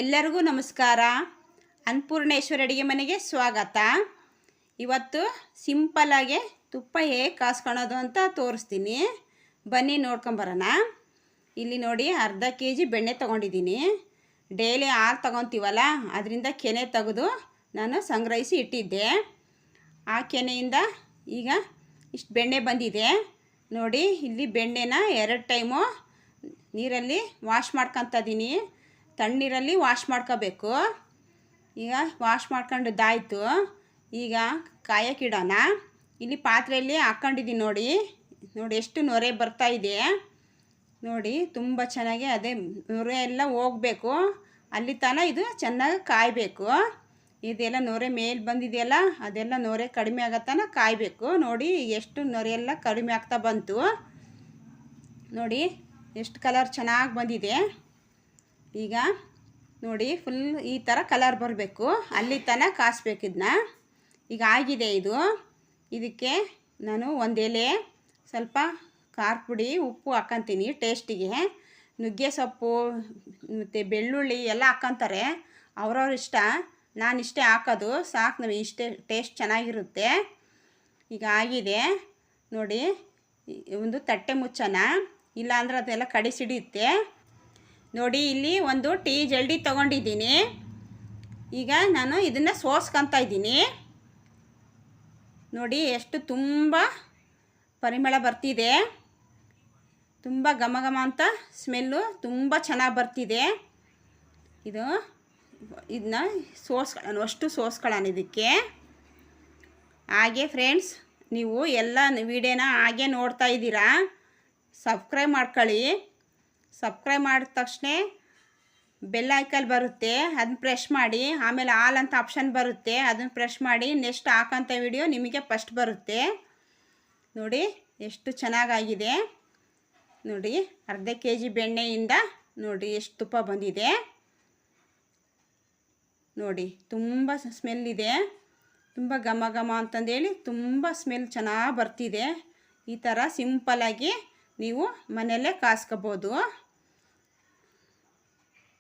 ಎಲ್ಲರಿಗೂ ನಮಸ್ಕಾರ. ಅನ್ನಪೂರ್ಣೇಶ್ವರ ಅಡುಗೆ ಮನೆಗೆ ಸ್ವಾಗತ. ಇವತ್ತು ಸಿಂಪಲ್ಲಾಗೆ ತುಪ್ಪ ಹೇಗೆ ಕಾಸ್ಕೊಳೋದು ಅಂತ ತೋರಿಸ್ತೀನಿ. ಬನ್ನಿ ನೋಡ್ಕೊಂಬರೋಣ ಇಲ್ಲಿ ನೋಡಿ ಅರ್ಧ ಕೆ ಜಿ ಬೆಣ್ಣೆ ತೊಗೊಂಡಿದ್ದೀನಿ. ಡೈಲಿ ಹಾಲು ತೊಗೊತೀವಲ್ಲ, ಅದರಿಂದ ಕೆನೆ ತೆಗೆದು ನಾನು ಸಂಗ್ರಹಿಸಿ ಇಟ್ಟಿದ್ದೆ. ಆ ಕೆನೆಯಿಂದ ಈಗ ಇಷ್ಟು ಬೆಣ್ಣೆ ಬಂದಿದೆ. ನೋಡಿ, ಇಲ್ಲಿ ಬೆಣ್ಣೆನ ಎರಡು ಟೈಮು ನೀರಲ್ಲಿ ವಾಶ್ ಮಾಡ್ಕೊತ ಇದ್ದೀನಿ ತಣ್ಣೀರಲ್ಲಿ ವಾಶ್ ಮಾಡ್ಕೋಬೇಕು. ಈಗ ವಾಶ್ ಮಾಡ್ಕೊಂಡಿದ್ದಾಯಿತು ಈಗ ಕಾಯಕ್ಕಿಡೋಣ ಇಲ್ಲಿ ಪಾತ್ರೆಯಲ್ಲಿ ಹಾಕ್ಕೊಂಡಿದ್ದೀನಿ ನೋಡಿ. ನೋಡಿ ಎಷ್ಟು ನೊರೆ ಬರ್ತಾ ಇದೆ. ನೋಡಿ ತುಂಬ ಚೆನ್ನಾಗಿ ಅದೇ ನೊರೆ ಎಲ್ಲ ಹೋಗಬೇಕು. ಅಲ್ಲಿ ತನಕ ಇದು ಚೆನ್ನಾಗಿ ಕಾಯಬೇಕು. ಇದೆಲ್ಲ ನೊರೆ ಮೇಲೆ ಬಂದಿದೆಯಲ್ಲ, ಅದೆಲ್ಲ ನೊರೆ ಕಡಿಮೆ ಆಗತ್ತನ ಕಾಯಬೇಕು. ನೋಡಿ ಎಷ್ಟು ನೊರೆ ಎಲ್ಲ ಕಡಿಮೆ ಆಗ್ತಾ ಬಂತು. ನೋಡಿ ಎಷ್ಟು ಕಲರ್ ಚೆನ್ನಾಗಿ ಬಂದಿದೆ. ಈಗ ನೋಡಿ ಫುಲ್ ಈ ಥರ ಕಲರ್ ಬರಬೇಕು. ಅಲ್ಲಿ ತನಕ ಇದನ್ನ ಈಗ ಆಗಿದೆ ಇದು. ಇದಕ್ಕೆ ನಾನು ಒಂದು ಎಲೆ, ಸ್ವಲ್ಪ ಖಾರ ಪುಡಿ, ಉಪ್ಪು ಹಾಕ್ಕೊಂತೀನಿ ಟೇಸ್ಟಿಗೆ ನುಗ್ಗೆ ಸೊಪ್ಪು, ಮತ್ತು ಬೆಳ್ಳುಳ್ಳಿ ಎಲ್ಲ ಹಾಕ್ಕೊಂತಾರೆ ಅವ್ರವ್ರ ಇಷ್ಟ. ನಾನು ಇಷ್ಟೇ ಹಾಕೋದು. ಸಾಕು ನಮಗೆ ಇಷ್ಟೇ ಟೇಸ್ಟ್ ಚೆನ್ನಾಗಿರುತ್ತೆ. ಈಗ ಆಗಿದೆ. ನೋಡಿ ಒಂದು ತಟ್ಟೆ ಮುಚ್ಚೋಣ. ಇಲ್ಲಾಂದ್ರೆ ಅದೆಲ್ಲ ಕಡಿ ಸಿಡಿಯುತ್ತೆ. ನೋಡಿ, ಇಲ್ಲಿ ಒಂದು ಟೀ ಜಲ್ಡಿ ತೊಗೊಂಡಿದ್ದೀನಿ. ಈಗ ನಾನು ಇದನ್ನು ಸೋಸ್ಕೊತಾ ಇದ್ದೀನಿ. ನೋಡಿ, ಎಷ್ಟು ತುಂಬ ಪರಿಮಳ ಬರ್ತಿದೆ. ತುಂಬ ಘಮ ಘಮ ಅಂತ ಸ್ಮೆಲ್ಲು ತುಂಬ ಚೆನ್ನಾಗಿ ಬರ್ತಿದೆ. ಇದು, ಇದನ್ನ ಸೋಸ್ಕೊಳ್ಳೋಣ ಅಷ್ಟು ಸೋಸ್ಕೊಳ್ಳೋಣ ಇದಕ್ಕೆ. ಹಾಗೆ ಫ್ರೆಂಡ್ಸ್, ನೀವು ಎಲ್ಲ ವಿಡಿಯೋನ ಹಾಗೆ ನೋಡ್ತಾ ಇದ್ದೀರಾ? ಸಬ್ಸ್ಕ್ರೈಬ್ ಮಾಡ್ಕೊಳ್ಳಿ. ಸಬ್ಸ್ಕ್ರೈಬ್ ಮಾಡಿದ ತಕ್ಷಣ ಬೆಲ್ ಐಕಲ್ ಬರುತ್ತೆ, ಅದನ್ನ ಪ್ರೆಶ್ ಮಾಡಿ. ಆಮೇಲೆ ಆಲ್ ಅಂತ ಆಪ್ಷನ್ ಬರುತ್ತೆ, ಅದನ್ನು ಪ್ರೆಶ್ ಮಾಡಿ. ನೆಕ್ಸ್ಟ್ ಹಾಕೋಂಥ ವಿಡಿಯೋ ನಿಮಗೆ ಫಸ್ಟ್ ಬರುತ್ತೆ. ನೋಡಿ, ಎಷ್ಟು ಚೆನ್ನಾಗಾಗಿದೆ. ನೋಡಿ, ಅರ್ಧ ಕೆ ಜಿ ಬೆಣ್ಣೆಯಿಂದ ನೋಡಿ, ಎಷ್ಟು ತುಪ್ಪ ಬಂದಿದೆ. ನೋಡಿ, ತುಂಬ ಸ್ಮೆಲ್ ಇದೆ. ತುಂಬ ಘಮ ಘಮ ಅಂತಂದೇಳಿ ತುಂಬ ಸ್ಮೆಲ್ ಚೆನ್ನಾಗಿ ಬರ್ತಿದೆ. ಈ ಥರ ಸಿಂಪಲಾಗಿ ನೀವು ಮನೆಯಲ್ಲೇ ಕಾಸ್ಕೋಬೋದು.